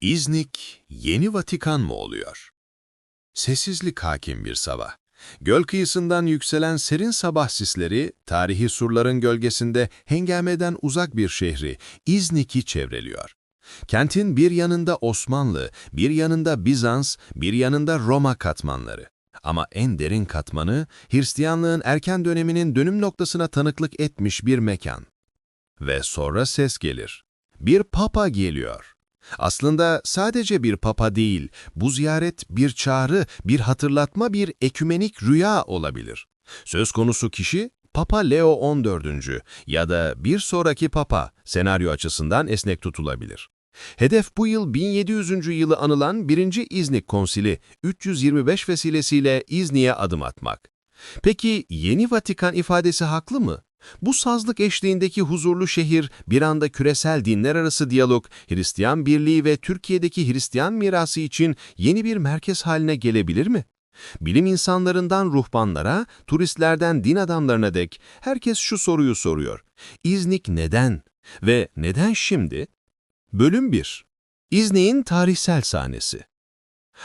İznik, yeni Vatikan mı oluyor? Sessizlik hakim bir sabah. Göl kıyısından yükselen serin sabah sisleri, tarihi surların gölgesinde hengameden uzak bir şehri, İznik'i çevreliyor. Kentin bir yanında Osmanlı, bir yanında Bizans, bir yanında Roma katmanları. Ama en derin katmanı, Hristiyanlığın erken döneminin dönüm noktasına tanıklık etmiş bir mekan. Ve sonra ses gelir. Bir papa geliyor. Aslında sadece bir papa değil, bu ziyaret bir çağrı, bir hatırlatma, bir ekümenik rüya olabilir. Söz konusu kişi Papa Leo 14. ya da bir sonraki papa senaryo açısından esnek tutulabilir. Hedef bu yıl 1700. yılı anılan 1. İznik Konsili 325 vesilesiyle İznik'e adım atmak. Peki yeni Vatikan ifadesi haklı mı? Bu sazlık eşliğindeki huzurlu şehir bir anda küresel dinler arası diyalog, Hristiyan birliği ve Türkiye'deki Hristiyan mirası için yeni bir merkez haline gelebilir mi? Bilim insanlarından ruhbanlara, turistlerden din adamlarına dek herkes şu soruyu soruyor. İznik neden? Ve neden şimdi? Bölüm 1 İznik'in tarihsel sahnesi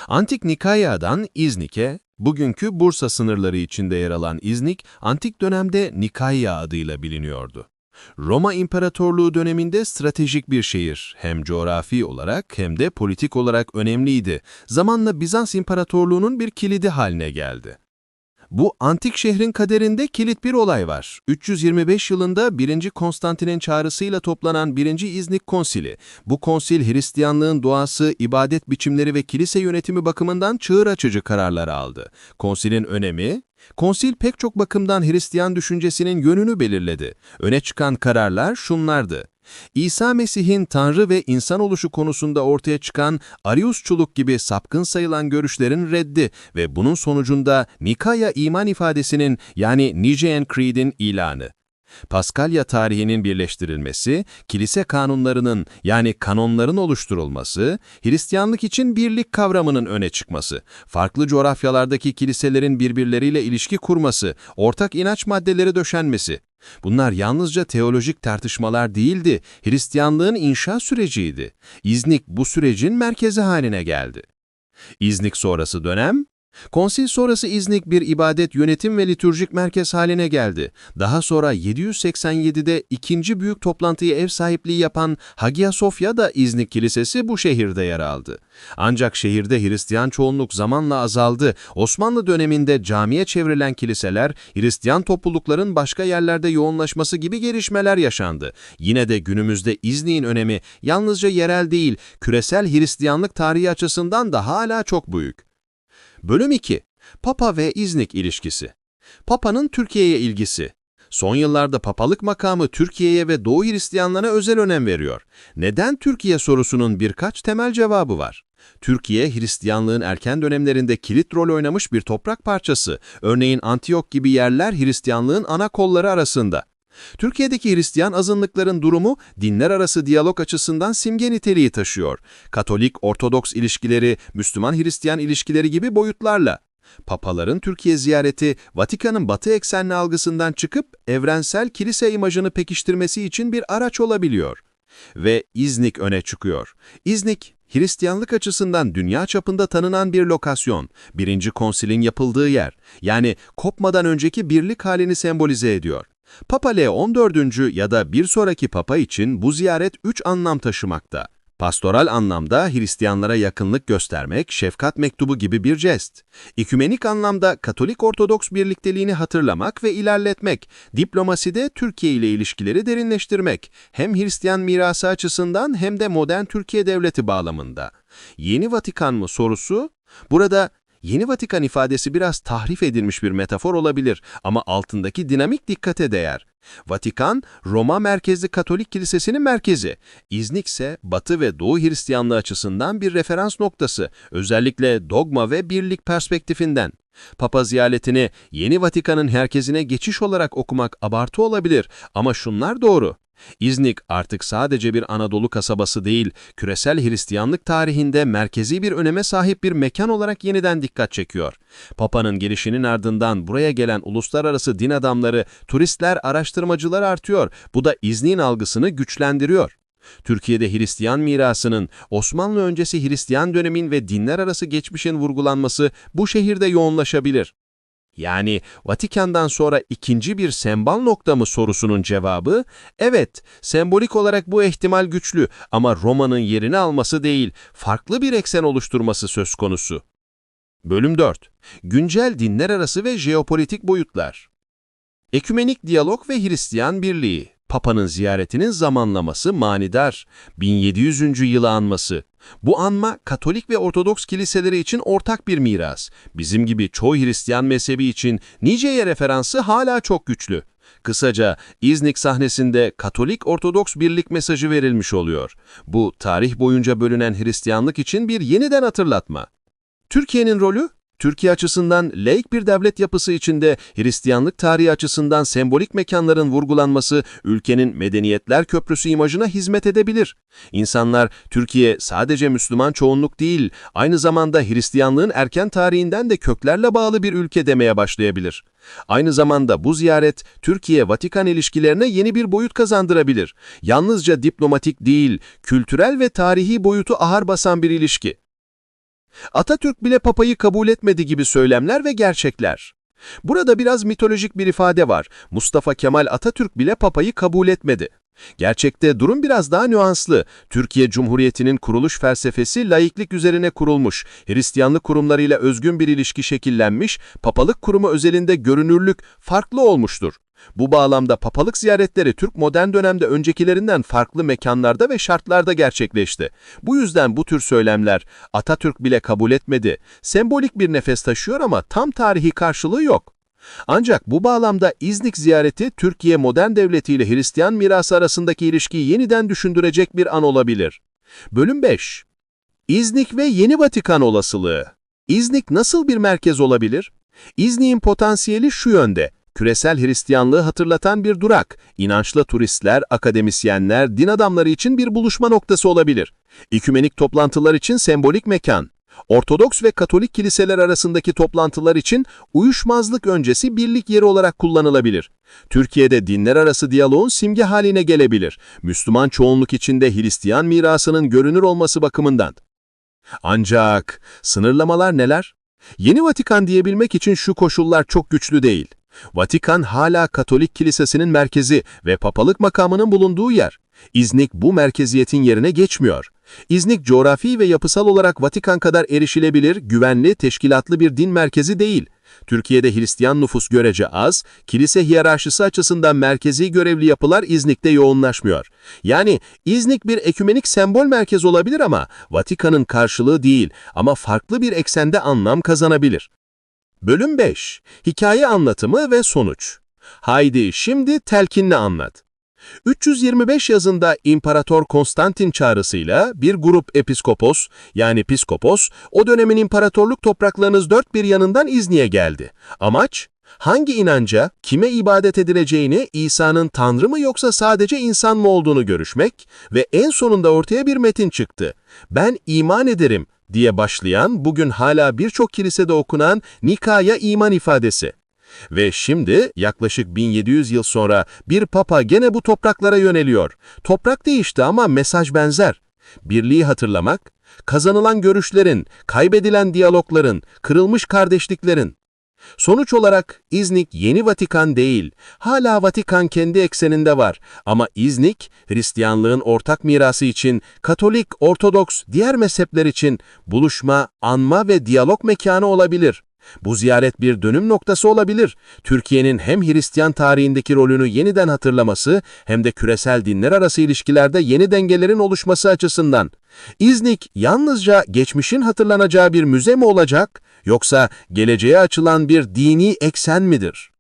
Antik Nikaya'dan İznik'e, bugünkü Bursa sınırları içinde yer alan İznik, antik dönemde Nikaya adıyla biliniyordu. Roma İmparatorluğu döneminde stratejik bir şehir, hem coğrafi olarak hem de politik olarak önemliydi. Zamanla Bizans İmparatorluğu'nun bir kilidi haline geldi. Bu antik şehrin kaderinde kilit bir olay var. 325 yılında 1. Konstantin'in çağrısıyla toplanan 1. İznik Konsili. Bu konsil Hristiyanlığın doğası, ibadet biçimleri ve kilise yönetimi bakımından çığır açıcı kararlar aldı. Konsilin önemi, Konsil pek çok bakımdan Hristiyan düşüncesinin yönünü belirledi. Öne çıkan kararlar şunlardı. İsa Mesih'in Tanrı ve insan oluşu konusunda ortaya çıkan Ariusçuluk gibi sapkın sayılan görüşlerin reddi ve bunun sonucunda Nikaya iman ifadesinin yani Nicene Creed'in ilanı. Paskalya tarihinin birleştirilmesi, kilise kanunlarının yani kanonların oluşturulması, Hristiyanlık için birlik kavramının öne çıkması, farklı coğrafyalardaki kiliselerin birbirleriyle ilişki kurması, ortak inanç maddeleri döşenmesi. Bunlar yalnızca teolojik tartışmalar değildi, Hristiyanlığın inşa süreciydi. İznik bu sürecin merkezi haline geldi. İznik sonrası dönem, Konsil sonrası İznik bir ibadet, yönetim ve litürjik merkez haline geldi. Daha sonra 787'de ikinci büyük toplantıyı ev sahipliği yapan Hagia Sophia da İznik Kilisesi bu şehirde yer aldı. Ancak şehirde Hristiyan çoğunluk zamanla azaldı. Osmanlı döneminde camiye çevrilen kiliseler, Hristiyan toplulukların başka yerlerde yoğunlaşması gibi gelişmeler yaşandı. Yine de günümüzde İznik'in önemi yalnızca yerel değil, küresel Hristiyanlık tarihi açısından da hala çok büyük. Bölüm 2. Papa ve İznik ilişkisi. Papa'nın Türkiye'ye ilgisi. Son yıllarda papalık makamı Türkiye'ye ve Doğu Hristiyanlarına özel önem veriyor. Neden Türkiye sorusunun birkaç temel cevabı var. Türkiye, Hristiyanlığın erken dönemlerinde kilit rol oynamış bir toprak parçası. Örneğin Antiyok gibi yerler Hristiyanlığın ana kolları arasında. Türkiye'deki Hristiyan azınlıkların durumu dinler arası diyalog açısından simge niteliği taşıyor. Katolik-Ortodoks ilişkileri, Müslüman-Hristiyan ilişkileri gibi boyutlarla. Papaların Türkiye ziyareti, Vatikan'ın batı eksenli algısından çıkıp evrensel kilise imajını pekiştirmesi için bir araç olabiliyor. Ve İznik öne çıkıyor. İznik, Hristiyanlık açısından dünya çapında tanınan bir lokasyon, birinci konsilin yapıldığı yer, yani kopmadan önceki birlik halini sembolize ediyor. Papa Leo 14. ya da bir sonraki papa için bu ziyaret üç anlam taşımakta. Pastoral anlamda Hristiyanlara yakınlık göstermek, şefkat mektubu gibi bir jest. İkümenik anlamda Katolik-Ortodoks birlikteliğini hatırlamak ve ilerletmek. Diplomaside Türkiye ile ilişkileri derinleştirmek. Hem Hristiyan mirası açısından hem de modern Türkiye devleti bağlamında. Yeni Vatikan mı sorusu? Burada Yeni Vatikan ifadesi biraz tahrif edilmiş bir metafor olabilir ama altındaki dinamik dikkate değer. Vatikan, Roma merkezli Katolik Kilisesi'nin merkezi. İznik ise Batı ve Doğu Hristiyanlığı açısından bir referans noktası, özellikle dogma ve birlik perspektifinden. Papa ziyaretini Yeni Vatikan'ın herkezine geçiş olarak okumak abartı olabilir ama şunlar doğru. İznik artık sadece bir Anadolu kasabası değil, küresel Hristiyanlık tarihinde merkezi bir öneme sahip bir mekan olarak yeniden dikkat çekiyor. Papa'nın gelişinin ardından buraya gelen uluslararası din adamları, turistler, araştırmacılar artıyor. Bu da İznik'in algısını güçlendiriyor. Türkiye'de Hristiyan mirasının, Osmanlı öncesi Hristiyan dönemin ve dinler arası geçmişin vurgulanması bu şehirde yoğunlaşabilir. Yani Vatikan'dan sonra ikinci bir sembol nokta mı sorusunun cevabı, evet, sembolik olarak bu ihtimal güçlü ama Roma'nın yerini alması değil, farklı bir eksen oluşturması söz konusu. Bölüm 4. Güncel dinler arası ve jeopolitik boyutlar. Ekümenik diyalog ve Hristiyan birliği. Papa'nın ziyaretinin zamanlaması manidar. 1700. yılı anması. Bu anma Katolik ve Ortodoks kiliseleri için ortak bir miras. Bizim gibi çoğu Hristiyan mezhebi için Nice'ye referansı hala çok güçlü. Kısaca İznik sahnesinde Katolik-Ortodoks birlik mesajı verilmiş oluyor. Bu tarih boyunca bölünen Hristiyanlık için bir yeniden hatırlatma. Türkiye'nin rolü, Türkiye açısından laik bir devlet yapısı içinde Hristiyanlık tarihi açısından sembolik mekanların vurgulanması ülkenin medeniyetler köprüsü imajına hizmet edebilir. İnsanlar Türkiye sadece Müslüman çoğunluk değil, aynı zamanda Hristiyanlığın erken tarihinden de köklerle bağlı bir ülke demeye başlayabilir. Aynı zamanda bu ziyaret Türkiye-Vatikan ilişkilerine yeni bir boyut kazandırabilir. Yalnızca diplomatik değil, kültürel ve tarihi boyutu ağır basan bir ilişki. Atatürk bile papayı kabul etmedi gibi söylemler ve gerçekler. Burada biraz mitolojik bir ifade var. Mustafa Kemal Atatürk bile papayı kabul etmedi. Gerçekte durum biraz daha nüanslı. Türkiye Cumhuriyeti'nin kuruluş felsefesi laiklik üzerine kurulmuş, Hristiyanlık kurumlarıyla özgün bir ilişki şekillenmiş, papalık kurumu özelinde görünürlük farklı olmuştur. Bu bağlamda papalık ziyaretleri Türk modern dönemde öncekilerinden farklı mekanlarda ve şartlarda gerçekleşti. Bu yüzden bu tür söylemler Atatürk bile kabul etmedi. Sembolik bir nefes taşıyor ama tam tarihi karşılığı yok. Ancak bu bağlamda İznik ziyareti Türkiye modern devleti ile Hristiyan mirası arasındaki ilişkiyi yeniden düşündürecek bir an olabilir. Bölüm 5 İznik ve Yeni Vatikan olasılığı İznik nasıl bir merkez olabilir? İznik'in potansiyeli şu yönde küresel Hristiyanlığı hatırlatan bir durak, inançlı turistler, akademisyenler, din adamları için bir buluşma noktası olabilir. Ekümenik toplantılar için sembolik mekan. Ortodoks ve Katolik kiliseler arasındaki toplantılar için uyuşmazlık öncesi birlik yeri olarak kullanılabilir. Türkiye'de dinler arası diyaloğun simge haline gelebilir. Müslüman çoğunluk içinde Hristiyan mirasının görünür olması bakımından. Ancak sınırlamalar neler? Yeni Vatikan diyebilmek için şu koşullar çok güçlü değil. Vatikan hala Katolik Kilisesi'nin merkezi ve papalık makamının bulunduğu yer. İznik bu merkeziyetin yerine geçmiyor. İznik coğrafi ve yapısal olarak Vatikan kadar erişilebilir, güvenli, teşkilatlı bir din merkezi değil. Türkiye'de Hristiyan nüfus görece az, kilise hiyerarşisi açısından merkezi görevli yapılar İznik'te yoğunlaşmıyor. Yani İznik bir ekümenik sembol merkez olabilir ama Vatikan'ın karşılığı değil ama farklı bir eksende anlam kazanabilir. Bölüm 5. Hikaye anlatımı ve sonuç. Haydi şimdi telkinle anlat. 325 yazında İmparator Konstantin çağrısıyla bir grup episkopos yani piskopos o dönemin imparatorluk topraklarınız dört bir yanından İzni'ye geldi. Amaç hangi inanca, kime ibadet edileceğini, İsa'nın Tanrı mı yoksa sadece insan mı olduğunu görüşmek ve en sonunda ortaya bir metin çıktı. Ben iman ederim diye başlayan, bugün hala birçok kilisede okunan Nikaya iman ifadesi. Ve şimdi yaklaşık 1700 yıl sonra bir papa gene bu topraklara yöneliyor. Toprak değişti ama mesaj benzer. Birliği hatırlamak, kazanılan görüşlerin, kaybedilen diyalogların, kırılmış kardeşliklerin. Sonuç olarak İznik yeni Vatikan değil, hala Vatikan kendi ekseninde var ama İznik, Hristiyanlığın ortak mirası için, Katolik, Ortodoks, diğer mezhepler için buluşma, anma ve diyalog mekanı olabilir. Bu ziyaret bir dönüm noktası olabilir. Türkiye'nin hem Hristiyan tarihindeki rolünü yeniden hatırlaması hem de küresel dinler arası ilişkilerde yeni dengelerin oluşması açısından. İznik yalnızca geçmişin hatırlanacağı bir müze mi olacak yoksa geleceğe açılan bir dini eksen midir?